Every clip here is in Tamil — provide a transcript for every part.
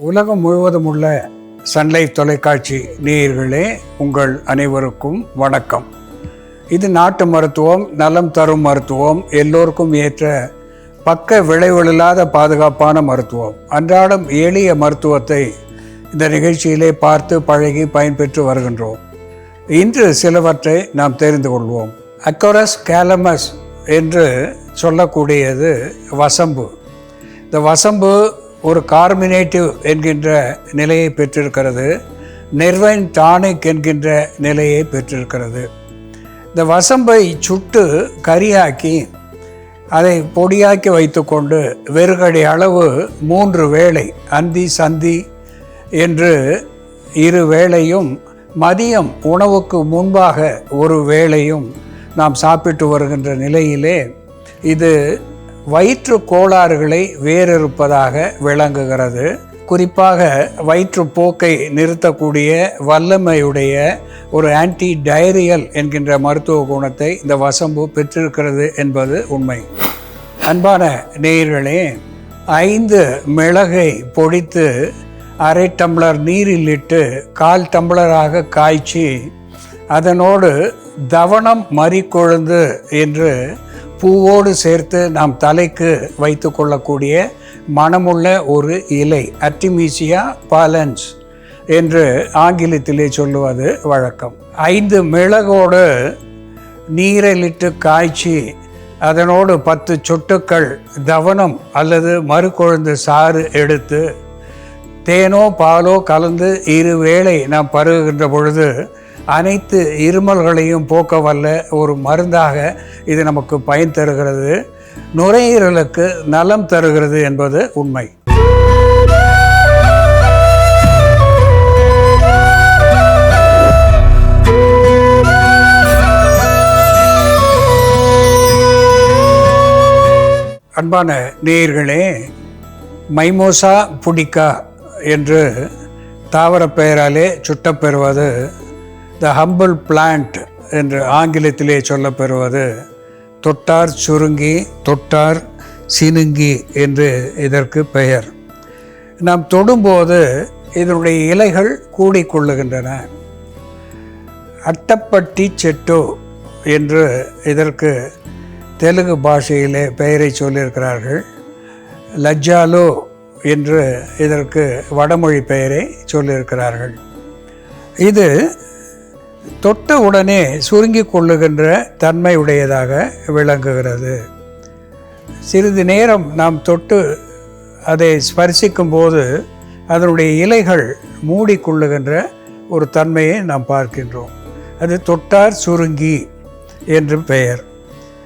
உலகம் முழுவதும் உள்ள சன்லைஃப் தொலைக்காட்சி நேயர்களே உங்கள் அனைவருக்கும் வணக்கம். இது நாட்டு மருத்துவம் நலம் தரும் மருத்துவம் எல்லோருக்கும் ஏற்ற பக்க விளைவுகளில்லாத பாதுகாப்பான மருத்துவம். அன்றாடம் எளிய மருத்துவத்தை இந்த நிகழ்ச்சியிலே பார்த்து பழகி பயன்பெற்று வருகின்றோம். இன்று சிலவற்றை நாம் தெரிந்து கொள்வோம். அக்கோரஸ் கேலமஸ் என்று சொல்லக்கூடியது வசம்பு. இந்த வசம்பு ஒரு கார்மினேட்டிவ் என்கின்ற நிலையை பெற்றிருக்கிறது நெர்வைன் டானிக் என்கின்ற நிலையை பெற்றிருக்கிறது. இந்த வசம்பை சுட்டு கரியாக்கி அதை பொடியாக்கி வைத்துக்கொண்டு வெறுகடி அளவு மூன்று வேளை அந்தி சந்தி என்று இரு வேளையும் மதியம் உணவுக்கு முன்பாக ஒரு வேளையும் நாம் சாப்பிட்டு வருகின்ற நிலையிலே இது வயிற்று கோளாறுகளை வேறிருப்பதாக விளங்குகிறது. குறிப்பாக வயிற்றுப்போக்கை நிறுத்தக்கூடிய வல்லமையுடைய ஒரு ஆன்டி டயரியல் என்கின்ற மருத்துவ குணத்தை இந்த வசம்பு பெற்றிருக்கிறது என்பது உண்மை. அன்பான நேயர்களே ஐந்து மிளகை பொடித்து அரை டம்ளர் நீரில் இட்டு கால் டம்ளராக காய்ச்சி அதனோடு தவணம் மறிக்கொழுந்து என்று பூவோடு சேர்த்து நாம் தலைக்கு வைத்து கொள்ளக்கூடிய மனமுள்ள ஒரு இலை அர்டிமீசியா பாலன்ஸ் என்று ஆங்கிலத்திலே சொல்லுவது வழக்கம். ஐந்து மிளகோடு நீரிலிட்டு காய்ச்சி அதனோடு பத்து சொட்டுக்கள் தவனம் அல்லது மறுக்கொழுந்து சாறு எடுத்து தேனோ பாலோ கலந்து இரு வேளை நாம் பருகுகின்ற பொழுது அனைத்து இருமல்களையும் போக்க வல்ல ஒரு மருந்தாக இது நமக்கு பயன் தருகிறது. நுரையீரலுக்கு நலம் தருகிறது என்பது உண்மை. அன்பான நேயர்களே மைமோசா புடிக்கா என்று தாவர பெயராலே சுட்டப்பெறுவது த ஹம்பிள் பிளான்ட் என்று ஆங்கிலத்திலே சொல்லப்பெறுவது தொட்டார் சுருங்கி தொட்டார் சினுங்கி என்று இதற்கு பெயர். நாம் தொடும்போது இதனுடைய இலைகள் கூடிக்கொள்ளுகின்றன. அட்டப்பட்டி செட்டு என்று இதற்கு தெலுங்கு பாஷையிலே பெயரை சொல்லியிருக்கிறார்கள். லஜ்ஜாலோ என்று இதற்கு வடமொழி பெயரை சொல்லியிருக்கிறார்கள். இது தொட்ட உடனே சுருங்கி கொள்ளுகின்ற தன்மையுடையதாக விளங்குகிறது. சிறிது நேரம் நாம் தொட்டு அதை ஸ்பர்சிக்கும் போது அதனுடைய இலைகள் மூடிக்கொள்ளுகின்ற ஒரு தன்மையை நாம் பார்க்கின்றோம். அது தொட்டார் சுருங்கி என்று பெயர்.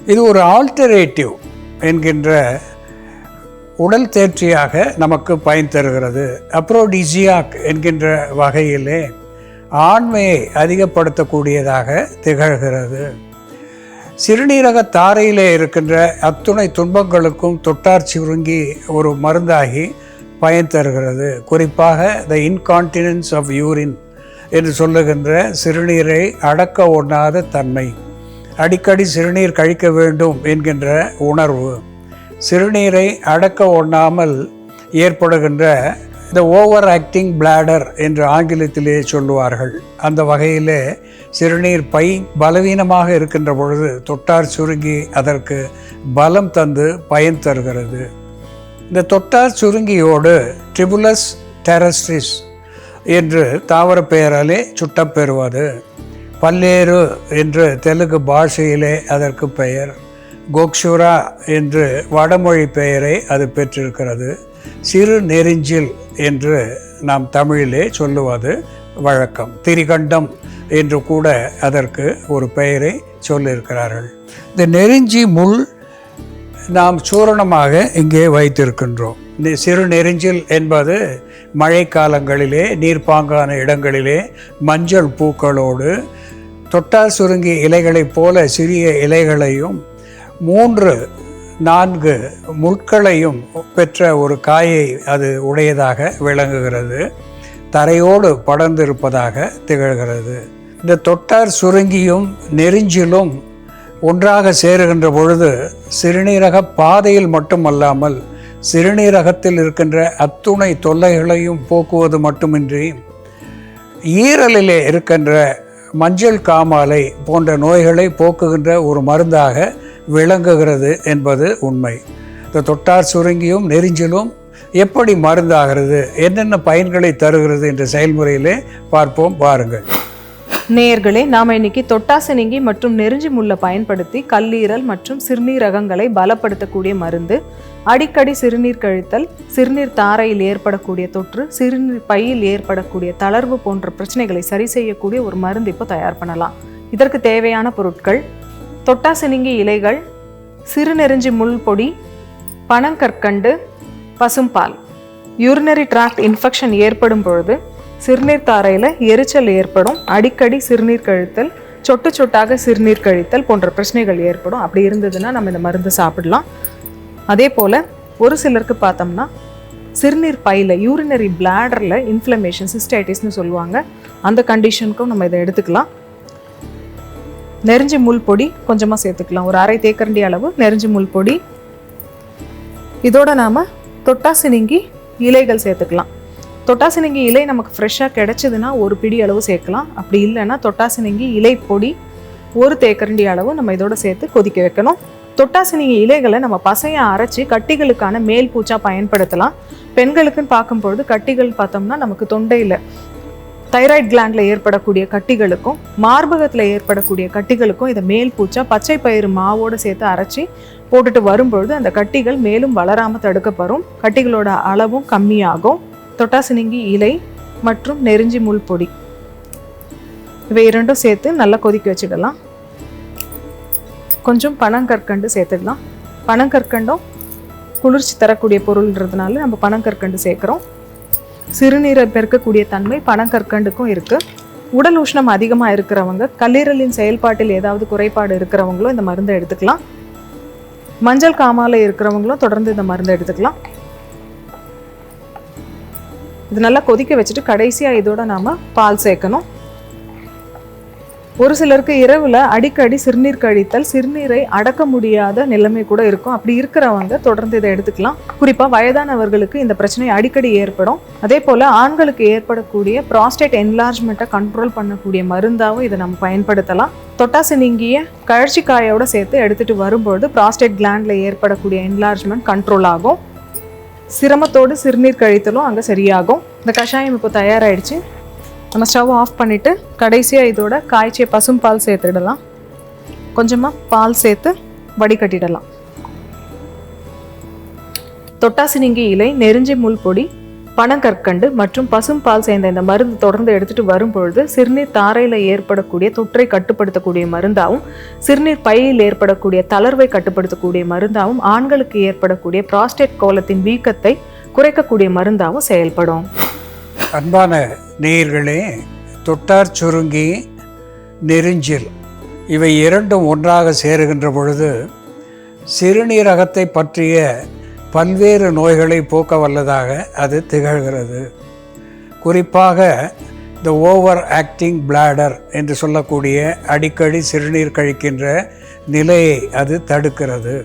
இது ஒரு ஆல்டரேட்டிவ் என்கின்ற உடல் தேர்ச்சியாக நமக்கு பயன் தருகிறது. அப்ரோடிசியாக் என்கின்ற வகையிலே ஆண்மையை அதிகப்படுத்தக்கூடியதாக திகழ்கிறது. சிறுநீரக தாரையிலே இருக்கின்ற அத்துணை துன்பங்களுக்கும் தொட்டார் சுருங்கி ஒரு மருந்தாகி பயன் தருகிறது. குறிப்பாக த இன்கான்டினன்ஸ் ஆஃப் யூரின் என்று சொல்லுகின்ற சிறுநீரை அடக்க ஒண்ணாத தன்மை. அடிக்கடி சிறுநீர் கழிக்க வேண்டும் என்கின்ற உணர்வு. சிறுநீரை அடக்க ஒண்ணாமல் ஏற்படுகின்ற இந்த ஓவர் ஆக்டிங் பிளாடர் என்று ஆங்கிலத்திலே சொல்லுவார்கள். அந்த வகையிலே சிறுநீர் பை பலவீனமாக இருக்கின்ற பொழுது தொட்டார் சுருங்கி அதற்கு பலம் தந்து பயன் தருகிறது. இந்த தொட்டார் சுருங்கியோடு ட்ரிபுலஸ் டெரஸ்ட்ரிஸ் என்று தாவர பெயராலே சுட்டப்பெறுவது பல்லேறு என்று தெலுங்கு பாஷையிலே அதற்கு பெயர். கோக்ஷுரா என்று வடமொழி பெயரை அது பெற்றிருக்கிறது. சிறு நெருஞ்சில் என்று நாம் தமிழிலே சொல்லுவது வழக்கம். திரிகண்டம் என்று கூட அதற்கு ஒரு பெயரை சொல்லியிருக்கிறார்கள். இந்த நெருஞ்சி முள் நாம் சூரணமாக இங்கே வைத்திருக்கின்றோம். சிறு நெருஞ்சில் என்பது மழைக்காலங்களிலே நீர்ப்பாங்கான இடங்களிலே மஞ்சள் பூக்களோடு தொட்டால் சுருங்கி இலைகளைப் போல சிறிய இலைகளையும் மூன்று நான்கு முட்களையும் பெற்ற ஒரு காயை அது உடையதாக விளங்குகிறது. தரையோடு படர்ந்திருப்பதாக திகழ்கிறது. இந்த தொட்டார் சுருங்கியும் நெருஞ்சிலும் ஒன்றாக சேருகின்ற பொழுது சிறுநீரக பாதையில் மட்டுமல்லாமல் சிறுநீரகத்தில் இருக்கின்ற அத்துணை தொல்லைகளையும் போக்குவது மட்டுமின்றி ஈரலிலே இருக்கின்ற மஞ்சள் காமாலை போன்ற நோய்களை போக்குகின்ற ஒரு மருந்தாக விளங்குகிறது என்பது உண்மை. இந்த தொட்டார் சுருங்கியும் நெறிஞ்சிலும் எப்படி மருந்தாகிறது என்னென்ன பயன்களை தருகிறது என்ற செயல்முறையிலே பார்ப்போம் பாருங்கள் நேயர்களே நாம் இன்னைக்கு தொட்டாசினிங்கி மற்றும் நெருஞ்சி முள்ள பயன்படுத்தி கல்லீரல் மற்றும் சிறுநீரகங்களை பலப்படுத்தக்கூடிய மருந்து அடிக்கடி சிறுநீர் கழித்தல் சிறுநீர் தாரையில் ஏற்படக்கூடிய தொற்று சிறுநீர் பையில் ஏற்படக்கூடிய தளர்வு போன்ற பிரச்சனைகளை சரி செய்யக்கூடிய ஒரு மருந்து இப்போ தயார் பண்ணலாம். இதற்கு தேவையான பொருட்கள் தொட்டாசினிங்கி இலைகள் சிறுநெருஞ்சி முள் பொடி பனங்கற்கண்டு பசும்பால். யூரினரி டிராக்ட் இன்ஃபெக்ஷன் ஏற்படும் பொழுது சிறுநீர் தாரையில் எரிச்சல் ஏற்படும். அடிக்கடி சிறுநீர் கழித்தல் சொட்டு சொட்டாக சிறுநீர் கழித்தல் போன்ற பிரச்சனைகள் ஏற்படும். அப்படி இருந்ததுன்னா நம்ம இந்த மருந்து சாப்பிடலாம். அதே போல் ஒரு சிலருக்கு பார்த்தோம்னா சிறுநீர் பையில் யூரினரி பிளாடரில் இன்ஃப்ளமேஷன் சிஸ்டைட்டிஸ்னு சொல்லுவாங்க. அந்த கண்டிஷனுக்கும் நம்ம இதை எடுத்துக்கலாம். நெருஞ்சி முள் பொடி கொஞ்சமாக சேர்த்துக்கலாம். ஒரு அரை தேக்கரண்டி அளவு நெருஞ்சி முள் பொடி. இதோட நாம் தொட்டாசினிங்கி இலைகள் சேர்த்துக்கலாம். தொட்டாசினிங்கி இலை நமக்கு ஃப்ரெஷ்ஷாக கிடச்சிதுன்னா ஒரு பிடி அளவு சேர்க்கலாம். அப்படி இல்லைன்னா தொட்டாசினிங்கி இலை பொடி ஒரு தேக்கரண்டி அளவு நம்ம இதோட சேர்த்து கொதிக்க வைக்கணும். தொட்டாசினிங்கி இலைகளை நம்ம பசையை அரைச்சி கட்டிகளுக்கான மேல் பூச்சா பயன்படுத்தலாம். பெண்களுக்குன்னு பார்க்கும்பொழுது கட்டிகள் பார்த்தோம்னா நமக்கு தொண்டையில் தைராய்டு கிளாண்டில் ஏற்படக்கூடிய கட்டிகளுக்கும் மார்பகத்தில் ஏற்படக்கூடிய கட்டிகளுக்கும் இதை மேல் பூச்சா பச்சை பயிறு மாவோடு சேர்த்து அரைச்சி போட்டுட்டு வரும்பொழுது அந்த கட்டிகள் மேலும் வளராமல் தடுக்கப்படும். கட்டிகளோட அளவும் கம்மியாகும். தொட்டாசினிங்கி இலை மற்றும் நெருஞ்சி முள் பொடி. இவை இரண்டும் சேர்த்து நல்லா கொதிக்க வச்சுடலாம் கொஞ்சம் பனங்கற்கண்டு சேர்த்துடலாம் பனங்கற்கண்டும் குளிர்ச்சி தரக்கூடிய பொருள்ன்றதுனால நம்ம பனங்கற்கண்டு சேர்க்குறோம். சிறுநீரை பெருக்கக்கூடிய தன்மை பனங்கற்கண்டுக்கும் இருக்குது உடல் உஷ்ணம் அதிகமாக இருக்கிறவங்க கல்லீரலின் செயல்பாட்டில் ஏதாவது குறைபாடு இருக்கிறவங்களும் இந்த மருந்தை எடுத்துக்கலாம். மஞ்சள் காமால இருக்கிறவங்களும் தொடர்ந்து இந்த மருந்தை எடுத்துக்கலாம். இது நல்லா கொதிக்க வச்சுட்டு கடைசியாக இதோட நாம் பால் சேர்க்கணும். ஒரு சிலருக்கு இரவில் அடிக்கடி சிறுநீர் கழித்தல் சிறுநீரை அடக்க முடியாத நிலைமை கூட இருக்கும். அப்படி இருக்கிறவங்க தொடர்ந்து இதை எடுத்துக்கலாம். குறிப்பாக வயதானவர்களுக்கு இந்த பிரச்சனை அடிக்கடி ஏற்படும். அதே போல் ஆண்களுக்கு ஏற்படக்கூடிய ப்ராஸ்டேட் என்லார்ஜ்மெண்ட்டை கண்ட்ரோல் பண்ணக்கூடிய மருந்தாகவும் இதை நம்ம பயன்படுத்தலாம். தொட்டாசு நீங்கிய கழற்சிக்காயோட சேர்த்து எடுத்துகிட்டு வரும்போது ப்ராஸ்டேட் கிளாண்டில் ஏற்படக்கூடிய என்லார்ஜ்மெண்ட் கண்ட்ரோல் ஆகும். சிரமத்தோடு சிறுநீர் கழித்தலும் அங்கே சரியாகும். இந்த கஷாயம் இப்போ தயாராகிடுச்சு நம்ம ஸ்டவ் ஆஃப் பண்ணிவிட்டு கடைசியாக இதோட காய்ச்சிய பசும் பால் சேர்த்துடலாம் கொஞ்சமாக பால் சேர்த்து வடிகட்டிடலாம். தொட்டாசினிங்கி இலை நெருஞ்சி முள் பொடி பனங்கற்கண்டு மற்றும் பசும் பால் சேர்ந்த இந்த மருந்து தொடர்ந்து எடுத்துகிட்டு வரும்பொழுது சிறுநீர் தாரையில் ஏற்படக்கூடிய தொற்றை கட்டுப்படுத்தக்கூடிய மருந்தாகவும் சிறுநீர் பையில் ஏற்படக்கூடிய தளர்வை கட்டுப்படுத்தக்கூடிய மருந்தாகவும் ஆண்களுக்கு ஏற்படக்கூடிய ப்ராஸ்டேட் கோலத்தின் வீக்கத்தை குறைக்கக்கூடிய மருந்தாகவும் செயல்படும். அன்பான நேயர்களே தொட்டார் சுருங்கி நெருஞ்சில். இவை இரண்டும் ஒன்றாக சேருகின்ற பொழுது சிறுநீரகத்தை பற்றிய பல்வேறு நோய்களை போக்க வல்லதாக அது திகழ்கிறது. குறிப்பாக த ஓவர் ஆக்டிங் பிளாடர் என்று சொல்லக்கூடிய அடிக்கடி சிறுநீர் கழிக்கின்ற நிலையை அது தடுக்கிறது.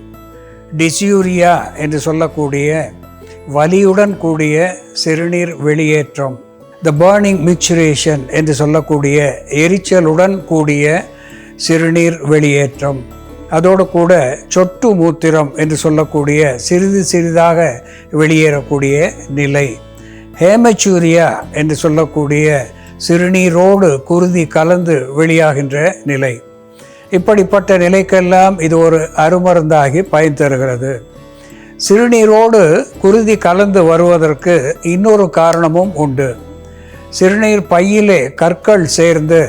டிசியூரியா என்று சொல்லக்கூடிய வலியுடன் கூடிய சிறுநீர் வெளியேற்றம். த பேர்னிங் மிக்சுரேஷன் என்று சொல்லக்கூடிய எரிச்சலுடன் கூடிய சிறுநீர் வெளியேற்றம். அதோடு கூட சொட்டு மூத்திரம் என்று சொல்லக்கூடிய சிறிது சிறிதாக வெளியேறக்கூடிய நிலை. ஹேமச்சூரியா என்று சொல்லக்கூடிய சிறுநீரோடு குருதி கலந்து வெளியாகின்ற நிலை. இப்படிப்பட்ட நிலைக்கெல்லாம் இது ஒரு அருமருந்தாகி பயன் தருகிறது. சிறுநீரோடு குருதி கலந்து வருவதற்கு இன்னொரு காரணமும் உண்டு. சிறுநீர் பையிலே கற்கள் சேர்ந்து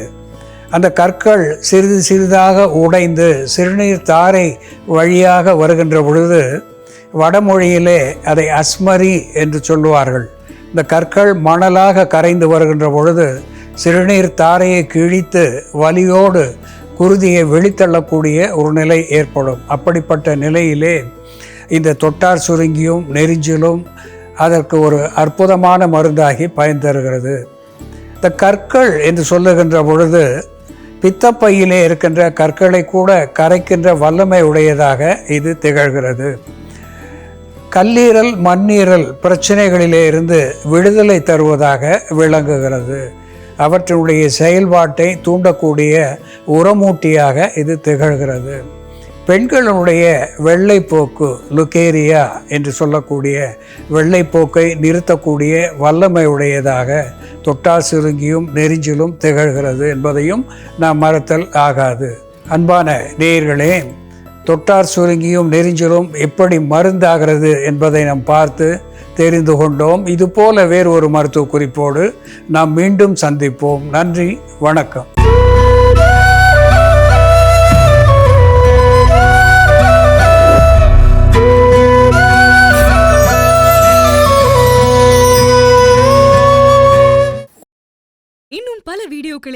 அந்த கற்கள் சிறிது சிறிதாக உடைந்து சிறுநீர் தாரை வழியாக வருகின்ற பொழுது வடமொழியிலே அதை அஸ்மரி என்று சொல்லுவார்கள். இந்த கற்கள் மணலாக கரைந்து வருகின்ற பொழுது சிறுநீர் தாரையை கிழித்து வலியோடு குருதியை வெளித்தள்ளக்கூடிய ஒரு நிலை ஏற்படும். அப்படிப்பட்ட நிலையிலே இந்த தொட்டார் சுருங்கியும் நெரிஞ்சிலும் அதற்கு ஒரு அற்புதமான மருந்தாகி பயன் தருகிறது. இந்த கற்கள் என்று சொல்லுகின்ற பொழுது பித்தப்பையிலே இருக்கின்ற கற்களை கூட கரைக்கின்ற வல்லமை உடையதாக இது திகழ்கிறது. கல்லீரல் மண்ணீரல் பிரச்சனைகளிலே இருந்து விடுதலை தருவதாக விளங்குகிறது. அவற்றினுடைய செயல்பாட்டை தூண்டக்கூடிய உரமூட்டியாக இது திகழ்கிறது. பெண்களுடைய வெள்ளைப்போக்கு லுக்கேரியா என்று சொல்லக்கூடிய வெள்ளைப்போக்கை நிறுத்தக்கூடிய வல்லமை உடையதாக தொட்டா சுருங்கியும் நெரிஞ்சிலும் திகழ்கிறது என்பதையும் நாம் மறத்தல் ஆகாது. அன்பான நேயர்களே தொட்டார் சுருங்கியும் நெரிஞ்சிலும் எப்படி மருந்தாகிறது என்பதை நாம் பார்த்து தெரிந்து கொண்டோம். இதுபோல வேறு ஒரு மருத்துவ குறிப்போடு நாம் மீண்டும் சந்திப்போம். நன்றி வணக்கம்.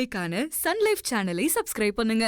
இன்னும் காண சன்லைஃப் சேனலை சப்ஸ்கிரைப் பண்ணுங்க.